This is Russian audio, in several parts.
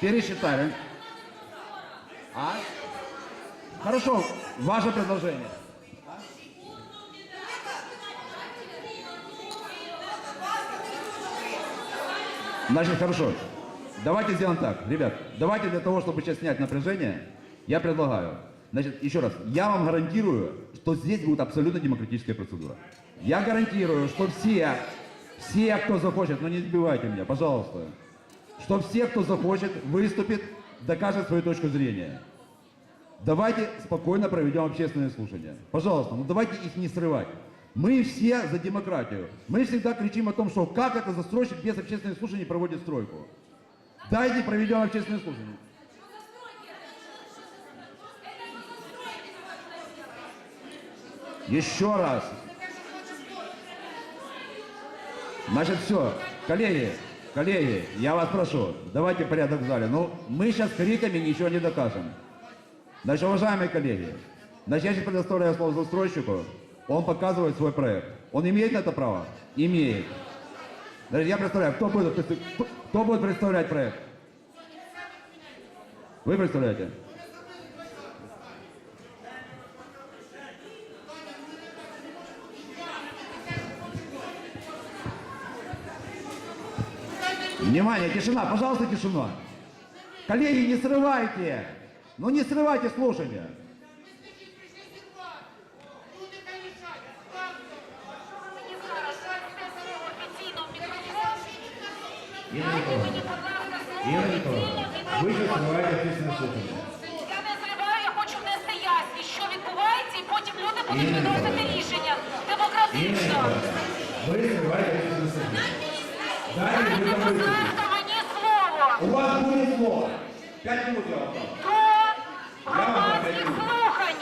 Пересчитали. А? Хорошо, ваше предложение. Значит, хорошо. Давайте сделаем так, ребят. Давайте для того, чтобы сейчас снять напряжение, я предлагаю. Значит, еще раз, я вам гарантирую, что здесь будет абсолютно демократическая процедура. Я гарантирую, что все, все, кто захочет, но не сбивайте меня, пожалуйста, что все, кто захочет, выступит, докажет свою точку зрения. Давайте спокойно проведем общественные слушания. Пожалуйста, ну давайте их не срывать. Мы все за демократию. Мы всегда кричим о том, что как это застройщик без общественных слушаний проводит стройку. Дайте проведем общественные слушания. Еще раз. Значит, все. Коллеги, коллеги, я вас прошу, давайте порядок в зале. Ну, мы сейчас криками ничего не докажем. Значит, уважаемые коллеги, значит, я сейчас предоставляю слово застройщику. Он показывает свой проект. Он имеет на это право? Имеет. Значит, я представляю, кто будет, кто будет представлять проект? Вы представляете? Внимание, тишина, пожалуйста, тишина. Коллеги, не срывайте. Ну не срывайте слушания. Мені зараз це офіційно в мікрофон. Ігор Дайте Ніколаєвич, мені, будь ласка, слово Ігор офіційно Ніколаєвич, від ви мікрофону. сриваєте общественне слухання. Я не зриваю, я хочу внести ясність, що відбувається, і потім люди будуть Ігор виносити Ніколаєвич. рішення Ігор демократично. Ніколаєвич, ви сриваєте общественне слухання. Дайте Дайте, ви будь там ласка, мені слово У вас будет слово. Пять минут я вам дам. до громадських слухань.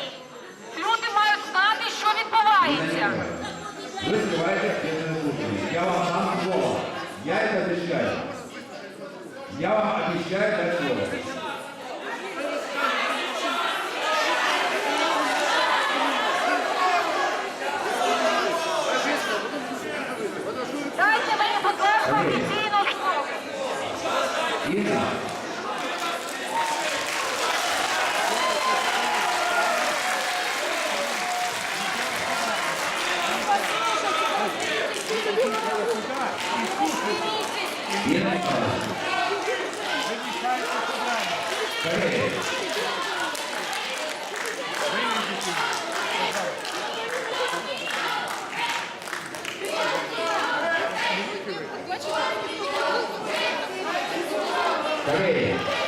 Люди мають знати, що відбувається. Вы срываете общественное слушание. Я вам дам слово. Я это обещаю. Я вам обещаю дать Jedna. Jedna. Jedna. Коллеги, коллеги,